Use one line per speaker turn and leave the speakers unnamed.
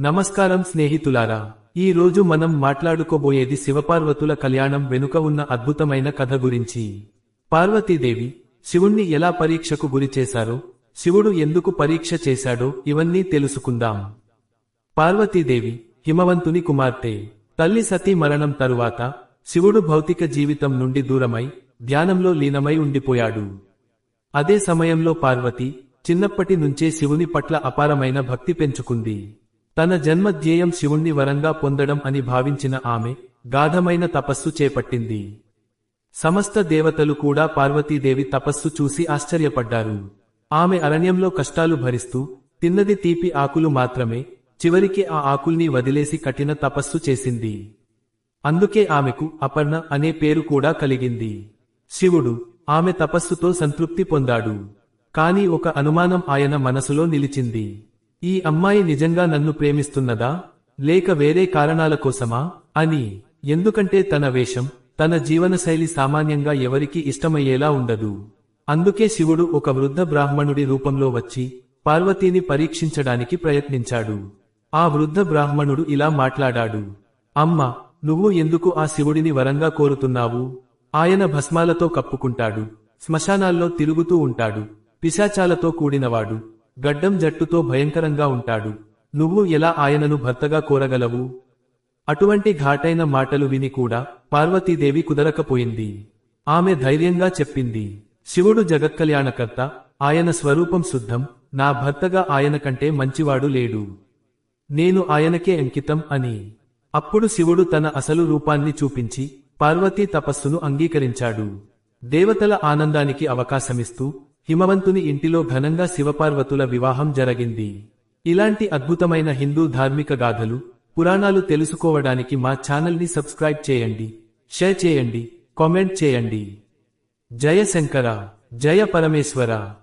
నమస్కారం స్నేహితులారా ఈ రోజు మనం మాట్లాడుకోబోయేది శివపార్వతుల కళ్యాణం వెనుక ఉన్న అద్భుతమైన కథ గురించి. పార్వతీదేవి శివుణ్ణి ఎలా పరీక్షకు గురి చేశారో శివుడు ఎందుకు పరీక్ష చేశాడో ఇవన్నీ తెలుసుకుందాం. పార్వతీదేవి హిమవంతుని కుమార్తె తల్లి సతీ మరణం తరువాత శివుడు భౌతిక జీవితం నుండి దూరమై ధ్యానంలో లీనమై ఉండిపోయాడు. అదే సమయంలో పార్వతి చిన్నప్పటి నుంచే శివుని పట్ల అపారమైన భక్తి పెంచుకుంది. తన జన్మ ధ్యేయం శివుణ్ణి వరంగా పొందడం అని భావించిన ఆమె గాఢమైన తపస్సు చేపట్టింది. సమస్త దేవతలు కూడా పార్వతీదేవి తపస్సు చూసి ఆశ్చర్యపడ్డారు. ఆమె అరణ్యంలో కష్టాలు భరిస్తూ తిన్నది తీపి ఆకులు మాత్రమే చివరికి ఆ ఆకుల్ని వదిలేసి కఠిన తపస్సు చేసింది. అందుకే ఆమెకు అపర్ణ అనే పేరు కూడా కలిగింది. శివుడు ఆమె తపస్సుతో సంతృప్తి పొందాడు. కాని ఒక అనుమానం ఆయన మనసులో నిలిచింది. ఈ అమ్మాయి నిజంగా నన్ను ప్రేమిస్తున్నదా? లేక వేరే కారణాల కోసమా? అని. ఎందుకంటే తన వేషం తన జీవనశైలి సామాన్యంగా ఎవరికి ఇష్టమయ్యేలా ఉండదు. అందుకే శివుడు ఒక వృద్ధ బ్రాహ్మణుడి రూపంలో వచ్చి పార్వతీని పరీక్షించడానికి ప్రయత్నించాడు. ఆ వృద్ధ బ్రాహ్మణుడు ఇలా మాట్లాడాడు. అమ్మ నువ్వు ఎందుకు ఆ శివుడిని వరంగా కోరుతున్నావు? ఆయన భస్మాలతో కప్పుకుంటాడు శ్మశానాల్లో తిరుగుతూ ఉంటాడు పిశాచాలతో కూడినవాడు. గడ్డం జట్టుతో భయంకరంగా ఉంటాడు. నువ్వు ఎలా ఆయనను భర్తగా కోరగలవు? అటువంటి ఘాటైన మాటలు విని కూడా పార్వతీదేవి కుదరకపోయింది. ఆమె ధైర్యంగా చెప్పింది. శివుడు జగత్కళ్యాణకర్త ఆయన స్వరూపం శుద్ధం నా భర్తగా ఆయన కంటే మంచివాడు లేడు. నేను ఆయనకే అంకితం అని. అప్పుడు శివుడు తన అసలు రూపాన్ని చూపించి పార్వతీ తపస్సును అంగీకరించాడు. దేవతల ఆనందానికి అవకాశమిస్తూ హిమవంతుని ఇంటిలో ఘనంగా శివపార్వతుల వివాహం జరిగింది. ఇలాంటి అద్భుతమైన హిందూ ధార్మిక గాథలు పురాణాలు తెలుసుకోవడానికి మా ఛానల్ని సబ్స్క్రైబ్ చేయండి. షేర్ చేయండి. కామెంట్ చేయండి. జయ శంకర. జయ పరమేశ్వర.